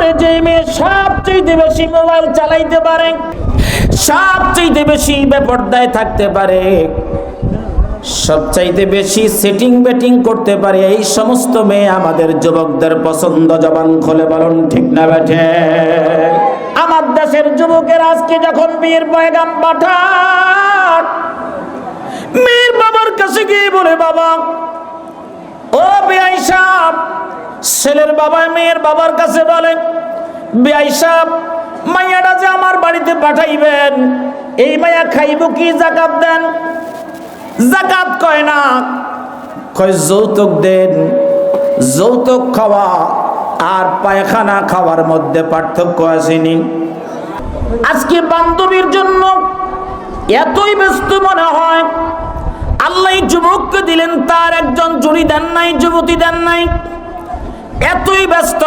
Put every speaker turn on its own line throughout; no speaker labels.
করে যে মেয়ে সবচেয়ে বেশি মোবাইল চালাইতে পারে, সবচেয়ে বেশি বেপর্দায় থাকতে পারে, সবচাইতে বেশি সেটিং বেটিং করতে পারে, এই সমস্ত মেয়ে আমাদের যুবকদের পছন্দ জবান খোলে বলুন, ঠিক না বেঠে আমার দেশের যুবকের আজকে যখন বিয়ের পয়গাম পাঠান মেয়ের বাবার কাছে গিয়ে বলে, বাবা, ও বেআই সাহেব ছেলের বাবা, মেয়ের বাবার কাছে বলে বেআই সাহেব মাইয়াটা যে আমার বাড়িতে পাঠাইবেন, এই মায়া খাইব কি জাকাত দেন? জাকাত কয় না। কয়, যৌতুক দেন, যৌতুক খাওয়া আর পায়খানা খাওয়ার মধ্যে পার্থক্য আসেনি। আজকে বান্ধবীর জন্য এতই ব্যস্ত মনে হয়, আল্লাহ যুবককে দিলেন, তার একজন জুড়ি দেন নাই, যুবতী দেন নাই। এতই ব্যস্ত,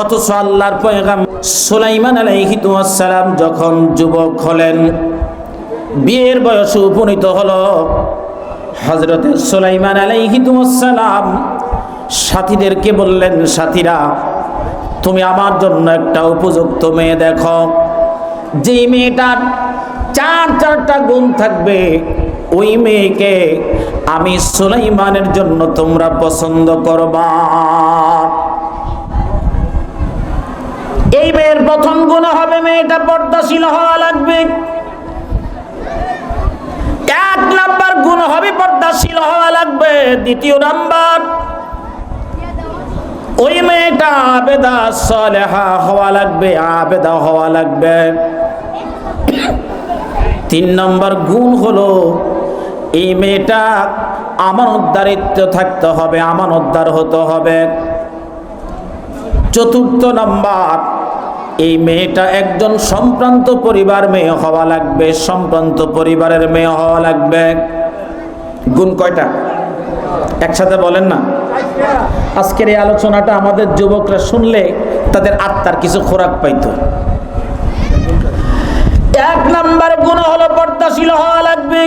অথচ আল্লাহর পয়গাম সুলাইমান আলাইহিসালাম যখন যুবক হলেন, বিয়ের বয়সে উপনীত হলো হজরতে সুলাইমান আলাইহিসালাম সাথীদেরকে বললেন, সাথীরা, তুমি আমার জন্য একটা উপযুক্ত মেয়ে দেখো। যেই মেয়েটার চার চারটা গুণ থাকবে ওই মেয়েকে আমি সুলাইমানের জন্য তোমরা পছন্দ করবা। এই মেয়ের প্রথম গুণ হবে মেয়েটা পর্দাশীল হওয়া লাগবে। এক নাম্বার গুণ হবে পর্দাশীল হওয়া লাগবে। দ্বিতীয় নাম্বার, ওই মেয়েটা আবেদা সলেহা হওয়া লাগবে, আবেদা হওয়া লাগবে। তিন নম্বর গুণ হলো এই মেয়েটা আমানতদারিত্ব থাকতে হবে, আমার উদ্ধার হতে হবে। চতুর্থ নাম্বার, এই মেয়েটা একজন সম্ভ্রান্ত পরিবার মেয়ে হওয়া লাগবে সম্ভ্রান্ত পরিবারের মেয়ে হওয়া লাগবে। গুণ কয়টা? একসাথে বলেন না। আজকের এই আলোচনাটা আমাদের যুবকরা শুনলে তাদের আত্মার কিছু খোরাক পাইতো। এক নাম্বার গুণ হলো পর্দাশীল হওয়া লাগবে।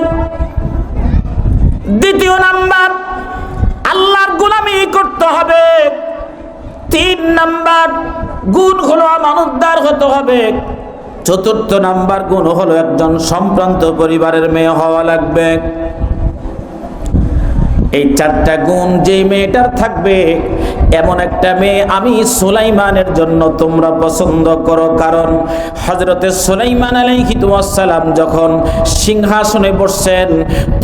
দ্বিতীয় নাম্বার, আল্লাহর গোলামি করতে হবে। তিন নাম্বার, গুণ হলো আমানুদ্দার হতে হবে। চতুর্থ নাম্বার, গুণ হলো একজন সম্ভ্রান্ত পরিবারের মেয়ে হওয়া লাগবে। এই চারটা গুণ যে মেয়েটার থাকবে, এমন একটা মেয়ে আমি সুলাইমানের জন্য তোমরা পছন্দ করো। কারণ হজরতে সুলাইমান আলাইহিতাম যখন সিংহাসনে বসছেন,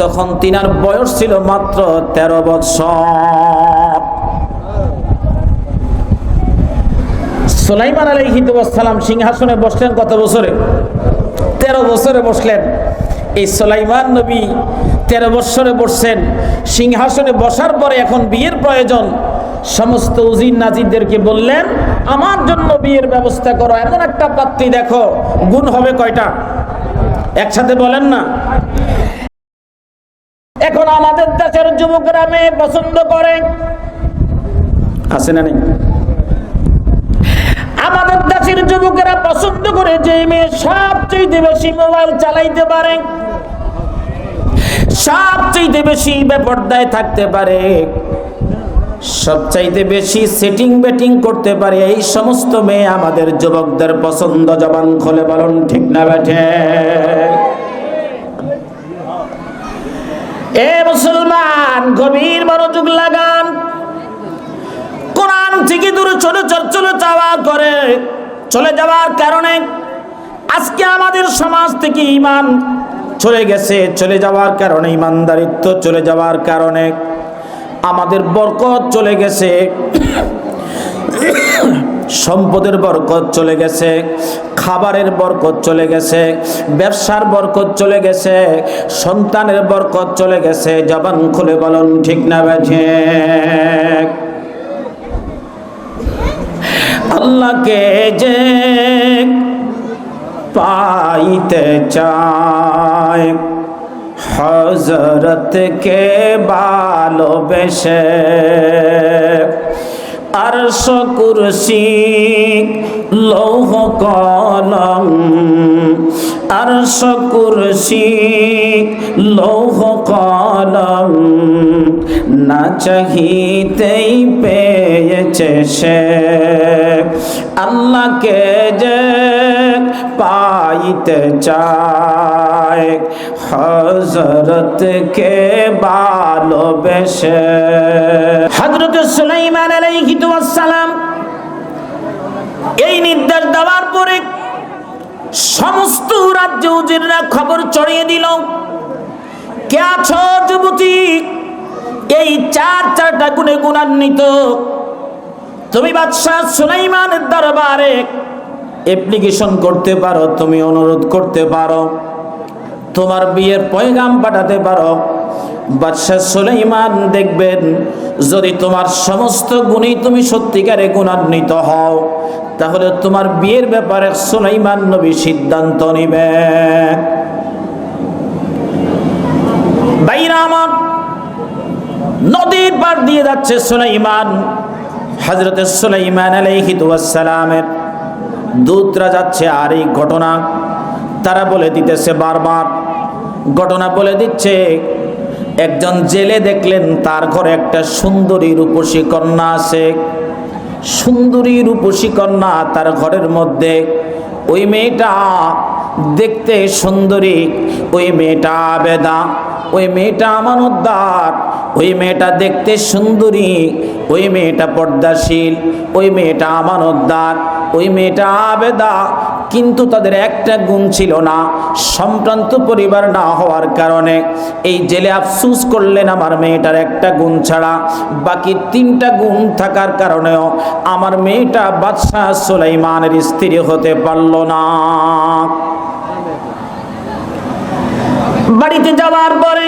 তখন তিনার বয়স ছিল মাত্র তেরো বৎসর সুলাইমান আলাইহিতাম সিংহাসনে বসলেন কত বছরে? তেরো বছরে বসলেন। এই সুলাইমান নবী তেরো বৎসরে বসছেন সিংহাসনে বসার পরে এখন বিয়ের প্রয়োজন। সমস্ত উজির নাজিরদেরকে বললেন, আমার জন্য বিয়ের ব্যবস্থা করো। এমন একটা পাত্রী দেখো, গুণ হবে কয়টা? একসাথে বলেন না। এখন আমাদের দেশের যুবকরা মেয়ে পছন্দ করে। আছে না নেই? আমাদের দেশের যুবকেরা পছন্দ করে যে মেয়ে সবচেয়ে বেশি মোবাইল চালাইতে পারে। সবচেয়ে বেশি বেপর্দায় থাকতে পারে, সবচাইতে বেশি সেটিং বেটিং করতে পারে এই সমস্ত মেয়ে আমাদের যুবকদের পছন্দ জবান খোলে বলুন, ঠিক না বেঠে এ মুসলমান, গভীর মনোযোগ লাগান। কোরআন থেকে দূরে চলে চলে যাওয়া করে, চলে যাওয়ার কারণে আজকে আমাদের সমাজ থেকে ইমান চলে গেছে, চলে যাওয়ার কারণে, ইমানদারিত্ব চলে যাওয়ার কারণে, আমাদের বরকত চলে গেছে, সম্পদের বরকত চলে গেছে, খাবারের বরকত চলে গেছে, ব্যবসার বরকত চলে গেছে, সন্তানের বরকত চলে গেছে, জবান খুলে বলুন, ঠিক না বেছে আল্লাহকে যে পাইতে চায়। হজরতকে ভালোবেসে। আর কুরসি লৌহ কলম আর কুরসি লৌহ কলম না চাহিতেই পেয়েছে সে। আল্লাহকে যে পাইতে চায় হজরতকে ভালোবেসে। হজরত সুলাইমান আলাইহিতু আসসালাম এই নির্দেশ দেওয়ার পরে সমস্ত রাজ্য উজিররা খবর ছড়িয়ে দিল। কে আছো যুবতী? এই চার চারটা গুণে গুণান্বিত। তুমি বাদশাহ সুলাইমানের দরবারে অ্যাপ্লিকেশন করতে পারো, তুমি অনুরোধ করতে পারো। তোমার বিয়ের পয়গাম পাঠাতে পারো। বাদশাহ সুলাইমান দেখবেন, যদি তোমার সমস্ত গুণেই তুমি সত্যিকারে গুণান্বিত হও তাহলে তোমার বিয়ের ব্যাপারে সুলাইমান নবী সিদ্ধান্ত নিবে। বাইরা আমার নদীর পার দিয়ে যাচ্ছে সুলাইমান হজরত সুলাইমান আলাইহিসালামের দূতরা যাচ্ছে আর এই ঘটনা তারা বলে দিতেছে বারবার। ঘটনা বলে দিচ্ছে, একজন জেলে দেখলেন তার ঘরে একটা সুন্দরী রূপসী কন্যা আছে। সুন্দরী রূপসী কন্যা তার ঘরের মধ্যে, ওই মেয়েটা দেখতে সুন্দরী, ওই মেয়েটা আবেদা ওই মেয়েটা আমানোদ্দার, ওই মেয়েটা দেখতে সুন্দরী, ওই মেয়েটা পর্দাশীল, ওই মেয়েটা আমানোদ্দার, ওই মেয়েটা আবেদা কিন্তু তাদের একটা গুণ ছিল না। সম্ভ্রান্ত পরিবার না হওয়ার কারণে এই জেলে আফসুস করলেন আমার মেয়েটার একটা গুণ ছাড়া। বাকি তিনটা গুণ থাকার কারণেও আমার মেয়েটা বাদশাহ সুলাইমানের স্ত্রী হতে পারল না। বাড়িতে যাওয়ার পরে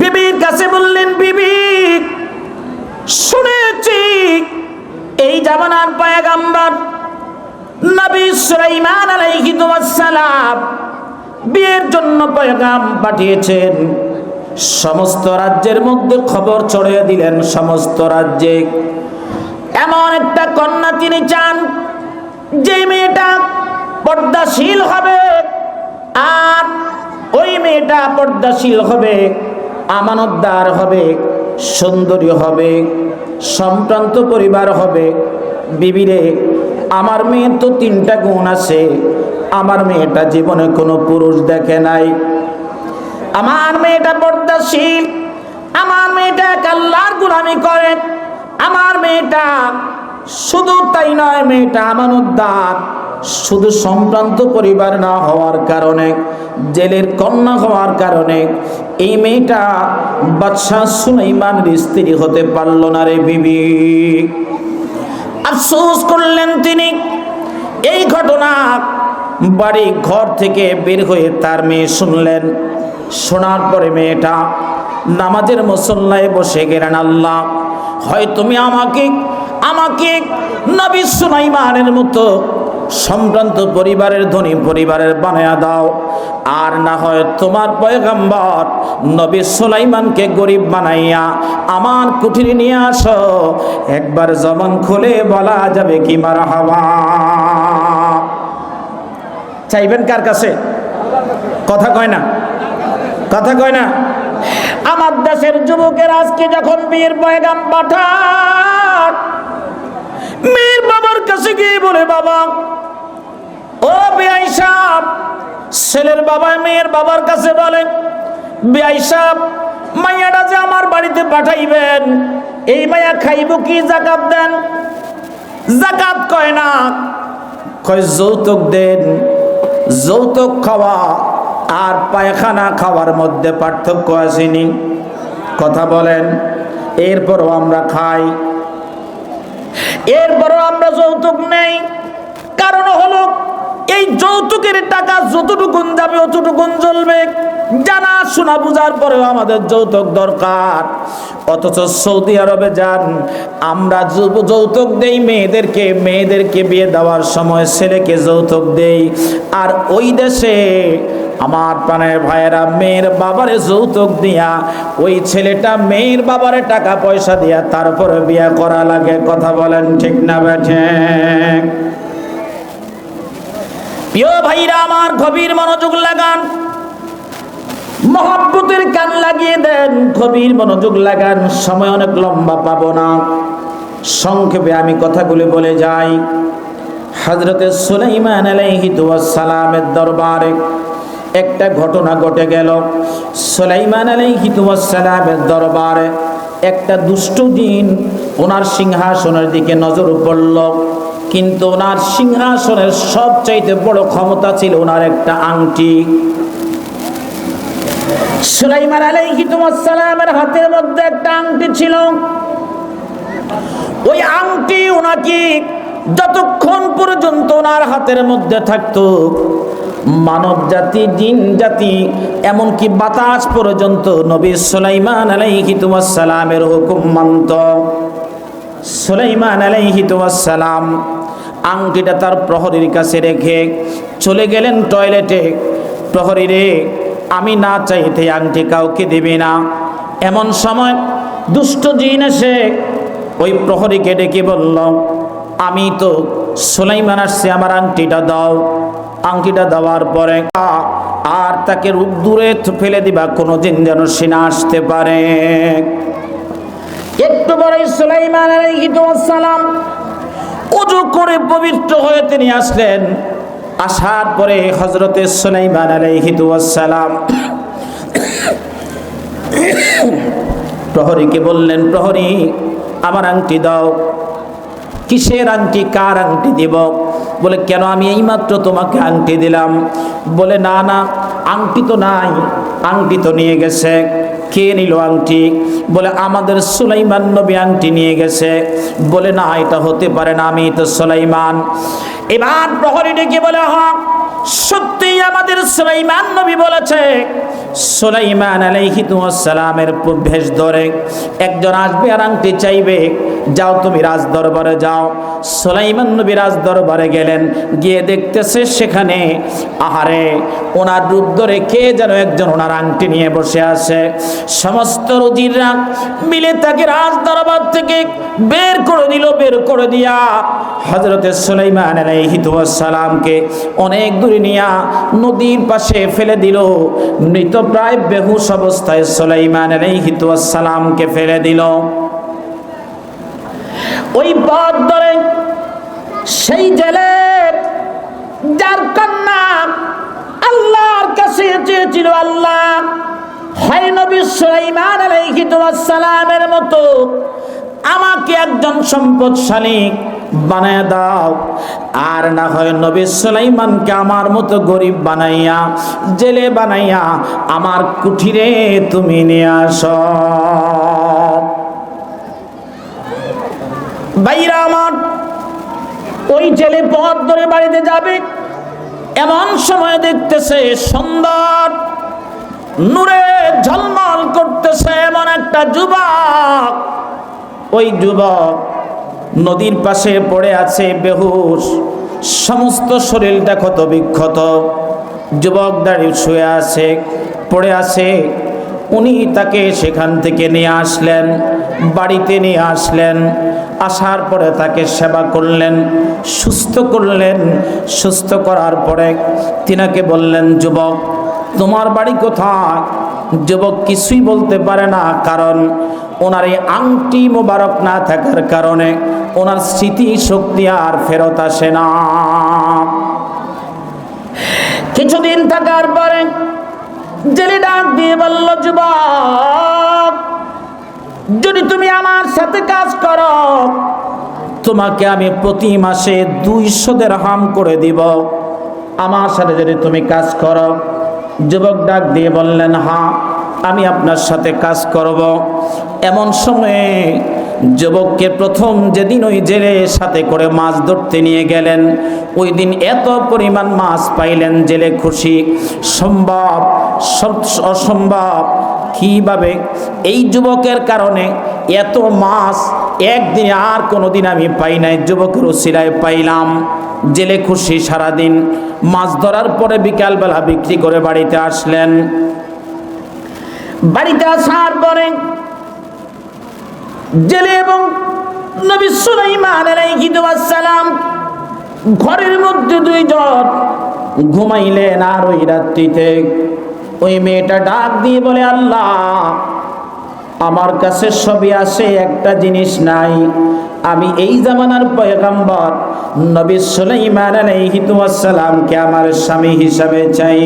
বিবির কাছে বললেন, বিবি, শুনেছি। এই জামানার পায়গাম্বার নবী সুলাইমান আলাইহিসসালাম বিয়ের জন্য পয়গাম পাঠিয়েছেন। সমস্ত রাজ্যের মধ্যে খবর ছড়িয়ে দিলেন সমস্ত রাজ্যে। এমন একটা কন্যা তিনি চান, যে মেয়েটা পর্দাশীল হবে আর ওই মেয়েটা পর্দাশীল হবে, আমানতদার হবে, সুন্দরী হবে সম্প্রান্ত পরিবার হবে, বিবিরে আমার মেয়ের তো তিনটা গুণ আছে। আমার মেয়েটা জীবনে কোনো পুরুষ দেখে নাই। আমার মেয়েটা পর্দাশীল। আমার মেয়েটা কাল্লার গুলামি করে। আমার মেয়েটা শুধু তাই নয়, মেয়েটা আমার আমানতদার শুধু সম্ভ্রান্ত পরিবার না হওয়ার কারণে, জেলের কন্যা হওয়ার কারণে, এই মেয়েটা বাদশাহ সুলাইমানের স্ত্রী হতে পারল না রে বিবি। আফসোস করলেন তিনি। এই ঘটনা বাড়ি ঘর থেকে বের হয়ে তার মেয়ে শুনলেন। শোনার পরে মেয়েটা নামাজের মুসল্লায় বসে গেলেন, আল্লাহ, হয় তুমি আমাকে আমাকে নবী সুলাইমানের মতো সম্ভ্রান্ত পরিবারের ধনী পরিবারের বানায়া দাও। আর না হয় তোমার পয়গাম্বর নবী সুলাইমানকে গরিব বানাইয়া আমার কুঠিরে নিয়ে আসো। একবার জবান খুলে বলা যাবে কি মারা হওয়া চাইবেন কার কাছে? কথা কয় না। কথা কয় না। আমার দেশের যুবকের আজকে যখন বিয়ের পয়গাম পাঠান মেয়ের বাবার কাছে গিয়ে বলে, বাবা ছেলের বাবা, মেয়ের বাবার কাছে বলে বেআই মাইয়াটা যে আমার বাড়িতে পাঠাইবেন, এই মায়া খাইব কি জাকাত দেন? জাকাত কয় না। কয়, যৌতুক দেন, যৌতুক খাওয়া আর পায়খানা খাওয়ার মধ্যে পার্থক্য আসেনি। কথা বলেন, এরপরও আমরা খাই। এরপরও আমরা যৌতুক নেই। কারণ হলো এই যৌতুকের টাকা যতটুকুন যাবে, অতটুকুন জ্বলবে। জানা শোনা বুঝার পরেও আমাদের যৌতুক দরকার। অথচ সৌদি আরবে যান, আমরা যৌতুক দেই মেয়েদেরকে মেয়েদেরকে বিয়ে দেওয়ার সময় ছেলেকে যৌতুক দেই। আর ওই দেশে আমার প্রাণের ভাইয়েরা মেয়ের বাবারে যৌতুক দিয়া, ওই ছেলেটা মেয়ের বাবারে টাকা পয়সা দিয়া তারপরে বিয়ে করা লাগে। কথা বলেন ঠিক না বেঠে প্রিয় ভাইরা, আমার গভীর মনোযোগ লাগান। মহাব্বতের কান লাগিয়ে দেন, গভীর মনোযোগ লাগান, সময় অনেক লম্বা পাবো না। সংক্ষেপে আমি কথাগুলি বলে যাই। হজরতে সুলাইমান সালামের দরবারে একটা ঘটনা ঘটে গেল। সুলাইমান সালামের দরবারে একটা দুষ্ট দিন ওনার সিংহাসনের দিকে নজর পড়ল। কিন্তু ওনার সিংহাসনের সবচাইতে বড় ক্ষমতা ছিল ওনার একটা আংটি। সুলাইমান আলাইহি সালামের হাতের মধ্যে একটা আংটি ছিল। ওই আংটি ওনাকে যতক্ষণ পর্যন্ত ওনার হাতের মধ্যে থাকতো মানব জাতি জিন জাতি এমনকি বাতাস পর্যন্ত নবী সুলাইমান আলাইহি সালামের হুকুম মানত। সুলাইমান সালাম আংটিটা তার প্রহরীর কাছে রেখে চলে গেলেন টয়লেটে। প্রহরী রে আমি না চাইতে আংটি কাউকে দিবি না। এমন সময় দুষ্ট জিন এসে ওই প্রহরীকে ডেকে বলল, আমি তো সুলাইমান আসছে, আমার আংটিটা দাও। আংটিটা দেওয়ার পরে, আর তাকে রূপ দূরে ফেলে দিবা, কোনো দিন যেন সে না আসতে পারে। একটু পরে সুলাইমান সালাম উজু করে পবিত্র হয়ে তিনি আসলেন। আসার পরে হজরতে সুলাইমান সালাম প্রহরীকে বললেন, প্রহরী, আমার আংটি দাও। কিসের আংটি? কার আংটি দিব? বলে, কেন আমি এইমাত্র তোমাকে আংটি দিলাম? বলে, না না, আংটি তো নাই, আংটি তো নিয়ে গেছে। কে নিল আংটি? বলে, আমাদের সুলাইমান নবী আংটি নিয়ে গেছে। বলে, না, এটা হতে পারে না, আমি তো সুলাইমান। এবার প্রহরী ডেকে বলে হক সত্যি আমাদের সুলাইমান নবী বলেছে, সুলাইমান সালামের ভেষ ধরে একজন আসবে আর আংটি চাইবে, যাও তুমি রাজ দরবারে যাও। সুলাইমান নবী রাজ দরবারে গেলেন, গিয়ে দেখতেছে সেখানে, আহারে, ওনার রূপ ধরে কে যেন একজন ওনার আংটি নিয়ে বসে আছে। সমস্ত রুজিররা মিলে তাকে রাজ দরবার থেকে বের করে দিল, বের করে দিয়া হজরতে সুলাইমান সালামকে অনেক দূরে নিয়া নদীর পাশে ফেলে দিল। মৃত প্রায় বেহুশ অবস্থায় সুলাইমান সালামকে ফেলে দিল। ওই পথ ধরে সেই জেলের যার কন্যা আল্লাহর কাছে চেয়েছিল, আল্লাহ হয় নবী সুলাইমান সালামের মতো, আমাকে একজন সম্পদশালী বানায় দাও। আর না হয় নবী সুলাইমানকে আমার মতো গরিব বানাইয়া, জেলে বানাইয়া আমার কুঠিরে তুমি নিয়ে আস। বাইরা আমার, ওই জেলে পথ ধরে বাড়িতে যাবে, এমন সময় দেখতেছে সুন্দর নূরে করতেছে এমন একটা যুবক। ওই যুবক নদীর পাশে পড়ে আছে, বেহুশ। সমস্ত শরীরটা ক্ষত বিক্ষত। যুবক দাঁড়িয়ে শুয়ে আছে, পড়ে আছে। উনি তাকে সেখান থেকে নিয়ে আসলেন, বাড়িতে নিয়ে আসলেন। আসার পরে তাকে সেবা করলেন, সুস্থ করলেন। সুস্থ করার পরে তিনাকে বললেন, যুবক, তোমার বাড়ি কোথায়? যুবক কিছুই বলতে পারে না, কারণ ওনার এই আংটি মোবারক না থাকার কারণে ওনার স্মৃতি শক্তি আর ফেরত আসে না। কিছুদিন থাকার পরে জেলে ডাক দিয়ে বলল, যুবক, যদি তুমি আমার সাথে কাজ করো, তোমাকে আমি প্রতি মাসে দুইশো হাম করে দিব। আমার সাথে যদি তুমি কাজ করো যুবক ডাক দিয়ে বললেন হ্যাঁ আমি আপনার সাথে কাজ করব। এমন সময়ে যুবককে প্রথম যেদিন ওই জেলে সাথে করে মাছ ধরতে নিয়ে গেলেন, ওই দিন এত পরিমাণ মাছ পাইলেন জেলে খুশি। সম্ভব অসম্ভব। কীভাবে? এই যুবকের কারণে এত মাছ একদিনে আর কোনো দিন আমি পাই নাই যুবকের উসিলায় পাইলাম। জেলে খুশি সারাদিন, মাছ ধরার পরে বিকালবেলা বিক্রি করে বাড়িতে আসলেন। বাড়িতে আসার পরে জেলে এবং নবী সুলাইমান সালাম ঘরের মধ্যে দুই দুইজন ঘুমাইলেন আর ওই রাত্রিতে ওই মেয়েটা ডাক দিয়ে বলে, আল্লাহ আমার কাছে সবই আছে, একটা জিনিস নাই। আমি এই জামানার পয়গাম্বর, নবী সুলাইমান আলাইহিতু ওয়াসসালামকে আমার স্বামী হিসাবে চাই।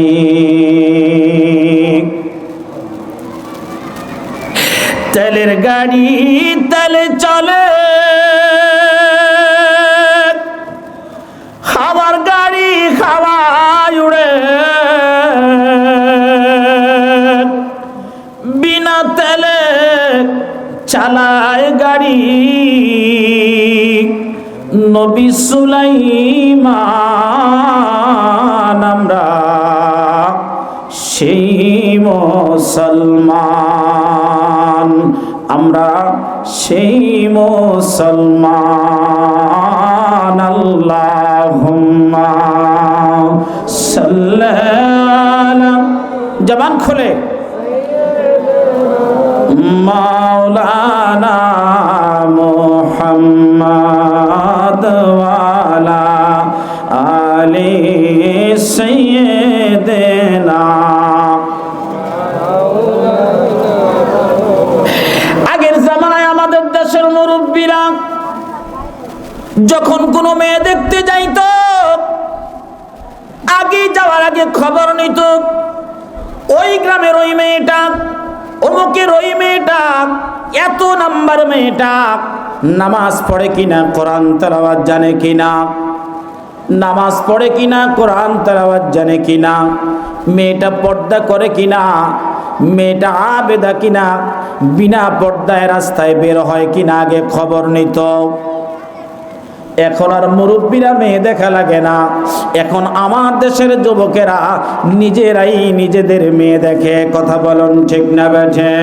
তেলের গাড়ি, তেলে চলে। খাবার গাড়ি খাওয়াই উড়ে। চালায় গাড়ি। নবী সুলাইমান, আমরা সেই মুসলমান, আমরা সেই মুসলমান। আল্লাহুম্মা সাল্লাল্লাহু জবান খুলে। মাওলানা খবর নিত ওই গ্রামের ওই মেয়েটা, অমুকের ওই মেয়েটা, এত নাম্বার মেয়েটা নামাজ পড়ে কিনা, কোরআন তেলাওয়াত জানে কিনা? নামাজ পড়ে কিনা, কোরআন তেলাওয়াত জানে কিনা? মেয়েটা পর্দা করে কিনা? মেয়েটা আবেদা কিনা? বিনা পর্দায় রাস্তায় বের হয় কিনা? আগে খবর নিত। এখন আর মুরব্বীরা মেয়ে দেখা লাগে না। এখন আমার দেশের যুবকেরা নিজেরাই নিজেদের মেয়ে দেখে। কথা বলুন ঠিক না বেঠে?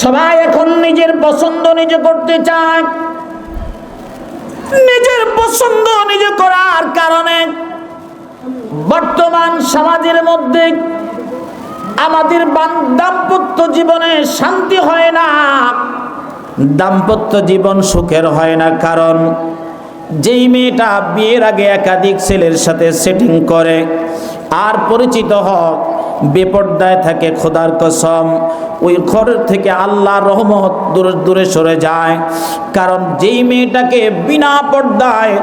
সবাই এখন নিজের পছন্দ নিজে করতে চায়। নিজের পছন্দ নিজে করার কারণে বর্তমান সমাজের মধ্যে আমাদের দাম্পত্য জীবনে শান্তি হয় না। দাম্পত্য জীবন সুখের হয় না, কারণ যেই মেয়েটা বিয়ের আগে একাধিক ছেলের সাথে সেটিং করে, আর পরিচিত হক বেপর্দায় থাকে খোদার কসম, ওই ঘরের থেকে আল্লাহ রহমত দূরে দূরে সরে যায়। কারণ যেই মেয়েটাকে বিনা পর্দায়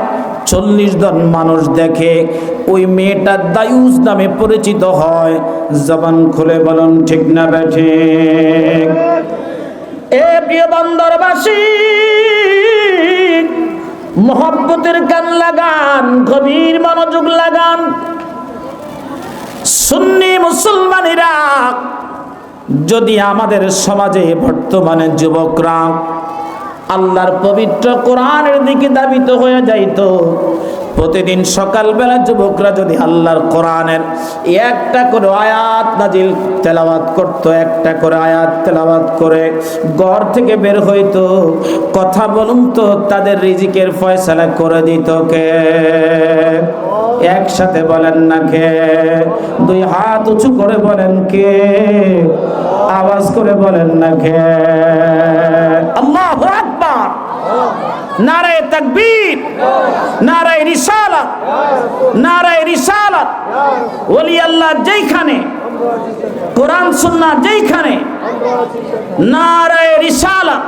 চল্লিশ জন মানুষ দেখে, ওই মেয়েটা দায়ুস নামে পরিচিত হয়। জবান খুলে বলুন, ঠিক না বেঠে এ প্রিয় বন্দরবাসী, মোহব্বতের কান লাগান, গভীর মনোযোগ লাগান। সুন্নি মুসলমানেরা, যদি আমাদের সমাজে বর্তমানে যুবকরা আল্লাহর পবিত্র কোরআনের দিকে দাবিত হয়ে যাইতো প্রতিদিন সকালবেলা যুবকরা যদি আল্লাহর কোরআনের একটা করে আয়াত নাজিল, তেলাওয়াত করতো, একটা করে আয়াত তেলাওয়াত করে ঘর থেকে বের হইতো, কথা বলুন তো তাদের রিজিকের ফয়সালা করে দিত কে? একসাথে বলেন না কে? দুই হাত উঁচু করে বলেন কে? আওয়াজ করে বলেন না কে? আল্লাহু! নারায়ে তাকবীর, নারায়ে রিসালাত নারায়ে রিসালাত। ওলি আল্লাহ যেইখানে, কোরআন, সুন্নাহ যেইখানে, নারায়ে রিসালাত।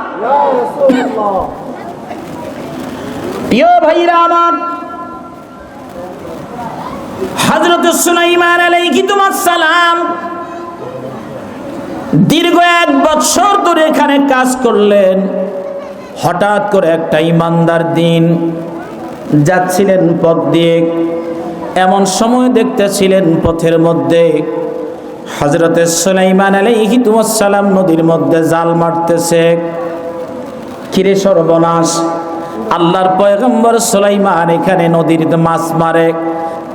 প্রিয় ভাইরা আমার হজরত সুলাইমান সালাম দীর্ঘ এক বছর ধরে এখানে কাজ করলেন। হঠাৎ করে একটা ইমানদার দিন যাচ্ছিলেন পথ দিয়ে। এমন সময় দেখতেছিলেন পথের মধ্যে হজরত সুলাইমান সালাম নদীর মধ্যে জাল মারতেছে। কিরে সর্বনাশ, আল্লাহর পয়গম্বর সুলাইমান এখানে নদীর মাছ মারে।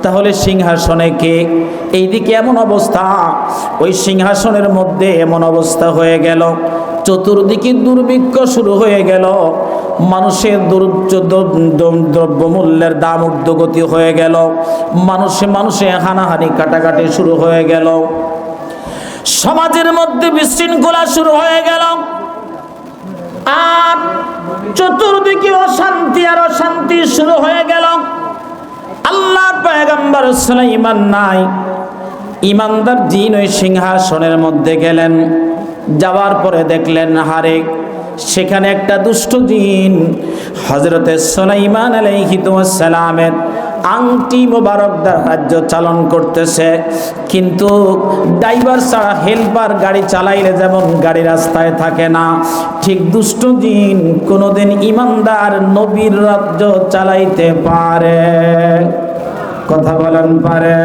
তাহলে সিংহাসনে কে? এইদিকে এমন অবস্থা। ওই সিংহাসনের মধ্যে এমন অবস্থা হয়ে গেল। চতুর্দিকে দুর্ভিক্ষ শুরু হয়ে গেল। মানুষের দ্রব্যমূল্যের দাম ঊর্ধ্বগতি হয়ে গেল। মানুষে মানুষে হানাহানি কাটাকাটি শুরু হয়ে গেল। সমাজের মধ্যে বিশৃঙ্খলা শুরু হয়ে গেল। আর চতুর্দিকে অশান্তি আর অশান্তি শুরু হয়ে গেল। আল্লাহর পয়গম্বর ইমান নাই। ইমানদার জিন ওই সিংহাসনের মধ্যে গেলেন যাওয়ার পরে দেখলেন হারে সেখানে একটা দুষ্ট জিন হজরতে সোলাইমান আলাইহিতামের আংটি মোবারক রাজ্য চালন করতেছে। কিন্তু ড্রাইভার ছাড়া হেল্পার গাড়ি চালাইলে যেমন গাড়ি রাস্তায় থাকে না, ঠিক দুষ্ট জিন কোনোদিন ইমানদার নবীর রাজ্য চালাইতে পারে। কথা বলেন পারে।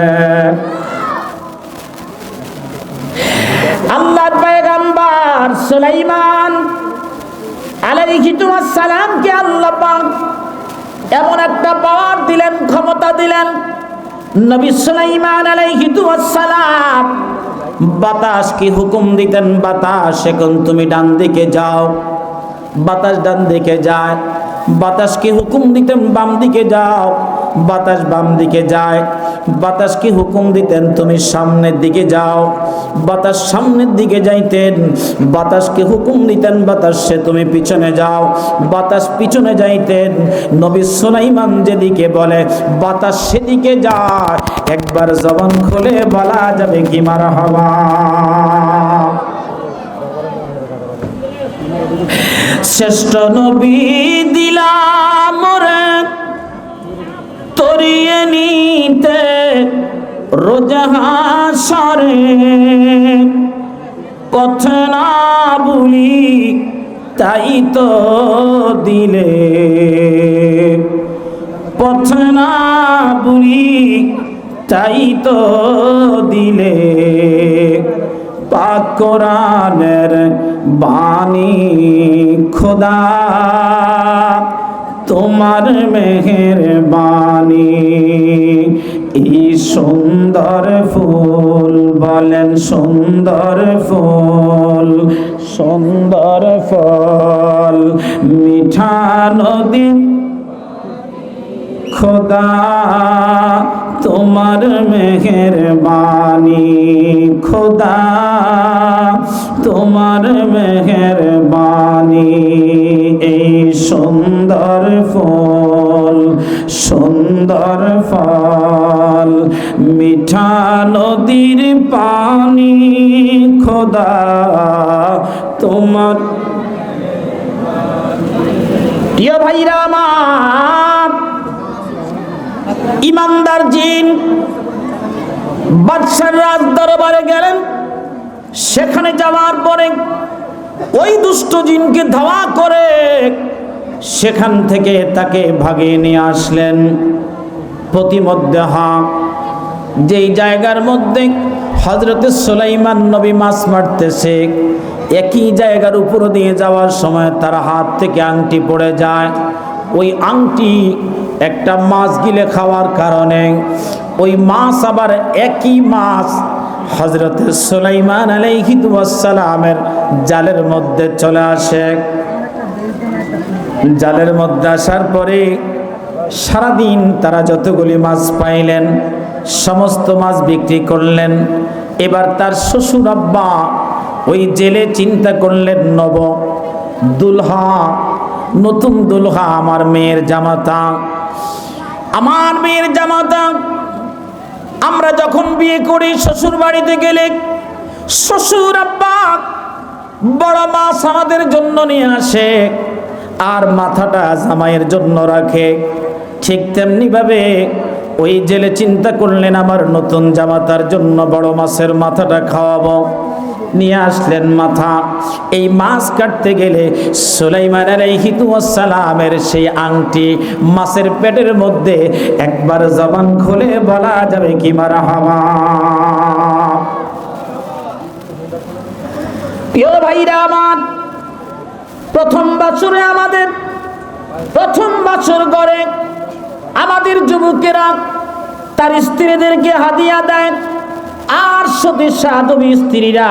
পয়গাম্বার সুলাইমান সালামকে আল্লাহ পাক এমন একটা পাওয়ার দিলেন, ক্ষমতা দিলেন। নবী সুলাইমান সালাম বাতাস কি হুকুম দিতেন? বাতাস, এখন তুমি ডান দিকে যাও। বাতাস ডান দিকে যায়। বাতাসকে হুকুম দিতেন? বাম দিকে যাও। বাতাস বাম দিকে যায়। বাতাসকে হুকুম দিতেন? তুমি সামনের দিকে যাও। বাতাস সামনের দিকে যাইতেন। বাতাসকে হুকুম দিতেন? বাতাস তুমি পিছনে যাও। বাতাস পিছনে যাইতেন। নবী সুলাইমান যেদিকে বলে, বাতাস সেদিকে যায়। একবার জবান খুলে বলা যাবে কি মারা হওয়া শ্রেষ্ঠ নবী দিলাম তরিয়ে নিতে রোজাহাসরে পথ না বলি তাই তো দিলে। পথ না বলি তাই তো দিলে। পাক কোরআনের বাণী খোদা। তোমার মেহের বাণী এই সুন্দর ফুল বলেন সুন্দর ফুল, সুন্দর ফল। মিঠা নদী, খোদা, তোমার মেহের বাণী খোদা, তোমার মেহের সুন্দর ফুল, সুন্দর ফল। মিঠা নদীর পানি, খোদা, তোমার প্রিয় ভাইরা আমার, ইমানদার জিন, বাদশার রাজ দরবারে গেলেন। সেখানে যাওয়ার পরে ওই দুষ্ট জিনকে ধাওয়া করে সেখান থেকে তাকে ভাগিয়ে নিয়ে আসলেন। প্রতিমধ্যে হা যেই জায়গার মধ্যে হজরতে সুলাইমান নবী মাছ মারতেছে, একই জায়গার উপর দিয়ে যাওয়ার সময় তার হাত থেকে আংটি পড়ে যায়। ওই আংটি একটা মাছ গিলে খাওয়ার কারণে ওই মাছ আবার একই মাছ হজরত সুলাইমান আলাইহিসালামের জালের মধ্যে চলে আসে। জালের মধ্যে আসার পরে সারাদিন তারা যতগুলি মাছ পাইলেন, সমস্ত মাছ বিক্রি করলেন। এবার তার শ্বশুর আব্বা ওই জেলে চিন্তা করলেন, নব, দুলহা, নতুন দুলহা আমার মেয়ের জামাতা, আমার মেয়ের জামাতা, আমরা যখন বিয়ে করি শ্বশুর বাড়িতে গেলে শ্বশুর আব্বা বড় মাছ আমাদের জন্য নিয়ে আসে। আর মাথাটা জামাইয়ের জন্য রাখে। ঠিক তেমনি ভাবে ওই জেলে চিন্তা করলেন, আমার নতুন জামাতার জন্য বড় মাছের মাথাটা খাওয়াবো। নিয়ে আসলেন মাথা। এই মাছ কাটতে গেলে সুলাইমান সালামের সেই আংটি মাছের পেটের মধ্যে একবার জবান খুলে বলা যাবে কি মারা হাওয়া প্রিয় ভাইরা আমার প্রথম বছরে আমাদের, প্রথম বছর গড়ে আমাদের যুবকেরা, তার স্ত্রীদেরকে হাদিয়া দেয়, আর সতী সাধবী স্ত্রীরা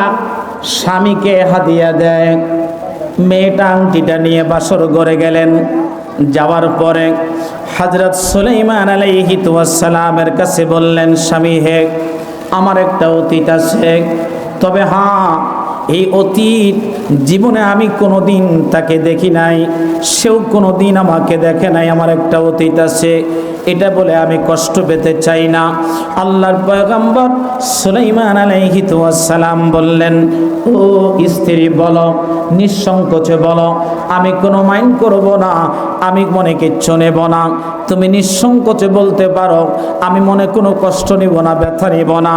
স্বামীকে হাদিয়া দেয়। মেয়েটা আংটিটা নিয়ে বাসর ঘরে গেলেন। যাওয়ার পরে হজরত সুলাইমান আলাইহিতালামের কাছে বললেন, স্বামী হে, আমার একটা অতীত আছে। তবে হ্যাঁ এই অতীত জীবনে আমি কোনো দিন তাকে দেখি নাই, সেও কোনো দিন আমাকে দেখে নাই, আমার একটা অতীত আছে, এটা বলে আমি কষ্ট পেতে চাই না। আল্লাহর পয়গম্বর সুলাইমান সালাম বললেন, ও স্ত্রী, বলো, নিঃসংকোচে বলো, আমি কোনো মাইন্ড করব না, আমি মনে কিচ্ছু নেব না। তুমি নিঃসংকোচে বলতে পারো, আমি মনে কোনো কষ্ট নিব না, ব্যথা নিব না।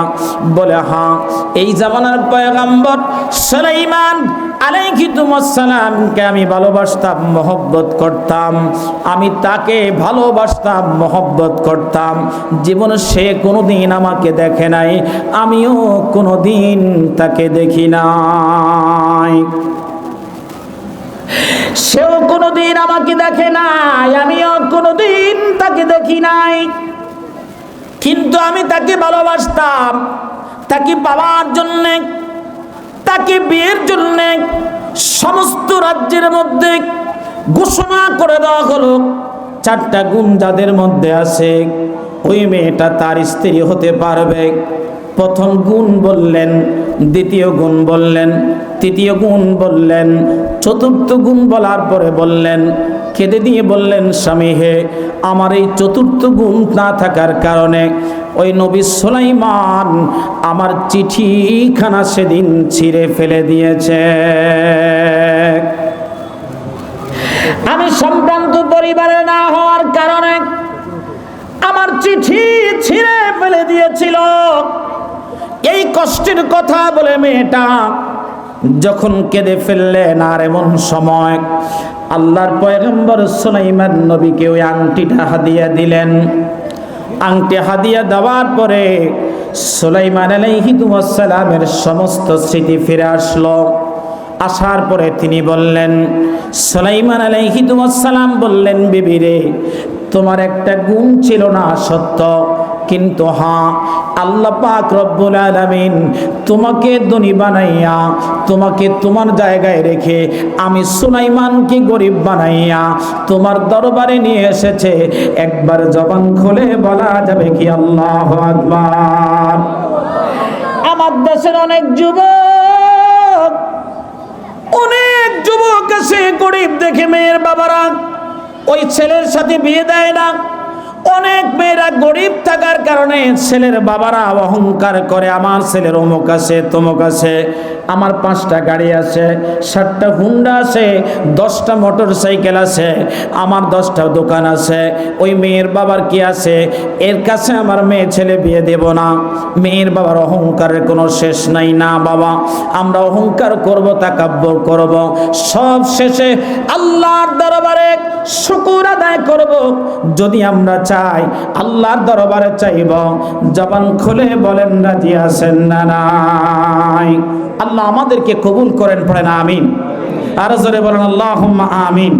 বলে হ্যাঁ এই জামানার পয়গম্বর সুলাইমান সালামকে আমি ভালোবাসতাম, মহব্বত করতাম। আমি তাকে ভালোবাসতাম, মহব্বত করতাম। জীবনে সে কোনোদিন আমাকে দেখে নাই। আমিও কোনোদিন তাকে দেখি নাই। সেও কোনোদিন আমাকে দেখে নাই, আমিও কোনোদিন তাকে দেখি নাই। কিন্তু আমি তাকে ভালোবাসতাম, তাকে পাওয়ার জন্যে, তাকে বিয়ের জন্যে সমস্ত রাজ্যের মধ্যে ঘোষণা করে দেওয়া হলো, চারটা গুণ যাদের মধ্যে আছে। ওই মেয়েটা তার স্ত্রী হতে পারবে। প্রথম গুণ বললেন, দ্বিতীয় গুণ বললেন, তৃতীয় গুণ বললেন, চতুর্থ গুণ বলার পরে বললেন, কেঁদে দিয়ে বললেন, স্বামী হে, আমার এই চতুর্থ গুণ না থাকার কারণে ওই নবী সোলাইমান আমার চিঠিখানা সেদিন ছিঁড়ে ফেলে দিয়েছে। আমি সম্ভ্রান্ত পরিবারে না হওয়ার কারণে আমার চিঠি ছিঁড়ে ফেলে দিয়েছিল। এই কষ্টের কথা বলে মেয়েটা যখন কেঁদে ফেললেন, আর এমন সময় আল্লাহর পয়গম্বর সুলাইমান নবীকে ওই আংটিটা হাদিয়া দিলেন। আংটি হাদিয়া দেওয়ার পরে সুলাইমান আলাইহিদুসালামের সমস্ত স্মৃতি ফিরে আসলো। আসার পরে তিনি বললেন, সুলাইমান আলাইহিদুসালাম বললেন বিবিরে তোমার একটা গুণ ছিল না সত্য। কিন্তু হ্যাঁ আল্লাহ পাক রব্বুল আলামিন তোমাকে ধনী বানাইয়া, তোমাকে তোমার জায়গায় রেখে আমি সুলাইমানকে গরিব বানাইয়া তোমার দরবারে নিয়ে এসেছে। একবার জবান খুলে বলা যাবে কি আল্লাহ আকবার। আমার দেশের অনেক যুবক অনেক যুবক আছে গরিব দেখে মেয়ের বাবারা। ওই ছেলের সাথে বিয়ে দেয় না। অনেক মেয়েরা গরিব থাকার কারণে ছেলের বাবারা অহংকার করে, আমার ছেলের অমুক আছে, তমুক আছে। আমার পাঁচটা গাড়ি আছে, সাতটা হুন্ডা আছে, দশটা মোটর সাইকেল আছে, আমার দশটা দোকান আছে, ওই মেয়ের বাবার কি আছে? এর কাছে আমার মেয়ে ছেলে বিয়ে দেব না। মেয়ের বাবার অহংকারের কোনো শেষ নাই না, বাবা। আমরা অহংকার করব তাকাব্বর করব। সব শেষে আল্লাহর দরবারে শুকুর আদায় করব। যদি আমরা চাই, আল্লাহর দরবারে চাইব। জবান খুলে বলেন, রাজি আছেন না আল্লাহ আমাদেরকে কবুল করেন পড়েন আমিন। আর জোরে বলেন আল্লাহ আমিন।